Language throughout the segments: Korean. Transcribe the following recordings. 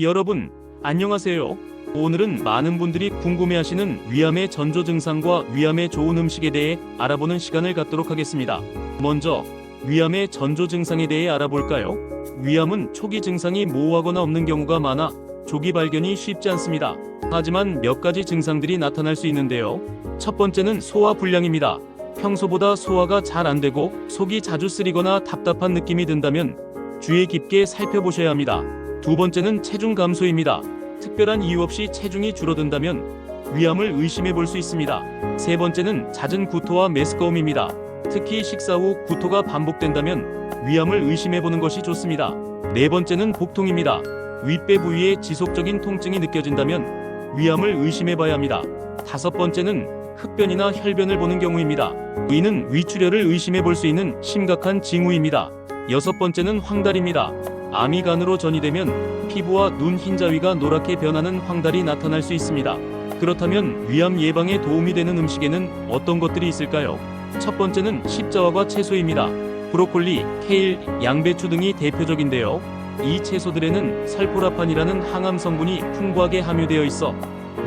여러분, 안녕하세요. 오늘은 많은 분들이 궁금해하시는 위암의 전조 증상과 위암의 좋은 음식에 대해 알아보는 시간을 갖도록 하겠습니다. 먼저, 위암의 전조 증상에 대해 알아볼까요? 위암은 초기 증상이 모호하거나 없는 경우가 많아 조기 발견이 쉽지 않습니다. 하지만 몇 가지 증상들이 나타날 수 있는데요. 첫 번째는 소화 불량입니다. 평소보다 소화가 잘 안 되고 속이 자주 쓰리거나 답답한 느낌이 든다면 주의 깊게 살펴보셔야 합니다. 두 번째는 체중 감소입니다. 특별한 이유 없이 체중이 줄어든다면 위암을 의심해 볼 수 있습니다. 세 번째는 잦은 구토와 메스꺼움입니다. 특히 식사 후 구토가 반복된다면 위암을 의심해 보는 것이 좋습니다. 네 번째는 복통입니다. 윗배 부위에 지속적인 통증이 느껴진다면 위암을 의심해 봐야 합니다. 다섯 번째는 흡변이나 혈변을 보는 경우입니다. 이는 위출혈을 의심해 볼 수 있는 심각한 징후입니다. 여섯 번째는 황달입니다. 암이 간으로 전이되면 피부와 눈 흰자위가 노랗게 변하는 황달이 나타날 수 있습니다. 그렇다면 위암 예방에 도움이 되는 음식에는 어떤 것들이 있을까요? 첫 번째는 십자화과 채소입니다. 브로콜리, 케일, 양배추 등이 대표적인데요. 이 채소들에는 살포라판이라는 항암 성분이 풍부하게 함유되어 있어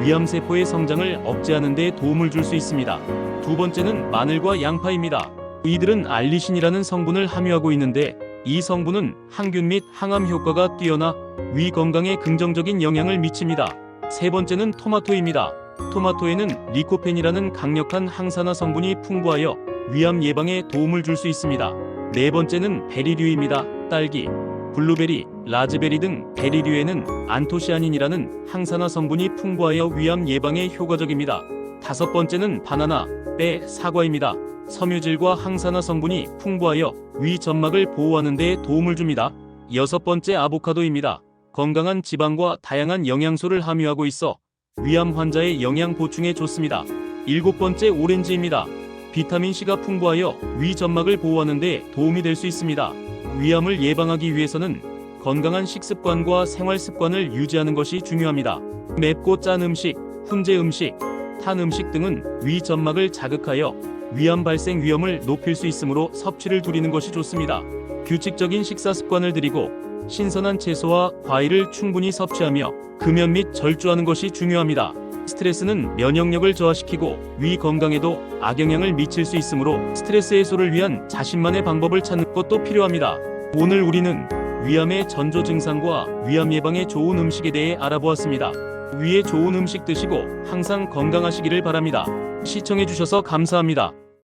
위암 세포의 성장을 억제하는 데 도움을 줄 수 있습니다. 두 번째는 마늘과 양파입니다. 이들은 알리신이라는 성분을 함유하고 있는데 이 성분은 항균 및 항암 효과가 뛰어나 위 건강에 긍정적인 영향을 미칩니다. 세 번째는 토마토입니다. 토마토에는 리코펜이라는 강력한 항산화 성분이 풍부하여 위암 예방에 도움을 줄 수 있습니다. 네 번째는 베리류입니다. 딸기, 블루베리, 라즈베리 등 베리류에는 안토시아닌이라는 항산화 성분이 풍부하여 위암 예방에 효과적입니다. 다섯 번째는 바나나, 빼, 사과입니다. 섬유질과 항산화 성분이 풍부하여 위 점막을 보호하는 데 도움을 줍니다. 여섯 번째 아보카도입니다. 건강한 지방과 다양한 영양소를 함유하고 있어 위암 환자의 영양 보충에 좋습니다. 일곱 번째 오렌지입니다. 비타민C가 풍부하여 위 점막을 보호하는 데 도움이 될 수 있습니다. 위암을 예방하기 위해서는 건강한 식습관과 생활 습관을 유지하는 것이 중요합니다. 맵고 짠 음식, 훈제 음식, 탄 음식 등은 위 점막을 자극하여 위암 발생 위험을 높일 수 있으므로 섭취를 줄이는 것이 좋습니다. 규칙적인 식사 습관을 들이고 신선한 채소와 과일을 충분히 섭취하며 금연 및 절주하는 것이 중요합니다. 스트레스는 면역력을 저하시키고 위 건강에도 악영향을 미칠 수 있으므로 스트레스 해소를 위한 자신만의 방법을 찾는 것도 필요합니다. 오늘 우리는 위암의 전조 증상과 위암 예방에 좋은 음식에 대해 알아보았습니다. 위에 좋은 음식 드시고 항상 건강하시기를 바랍니다. 시청해주셔서 감사합니다.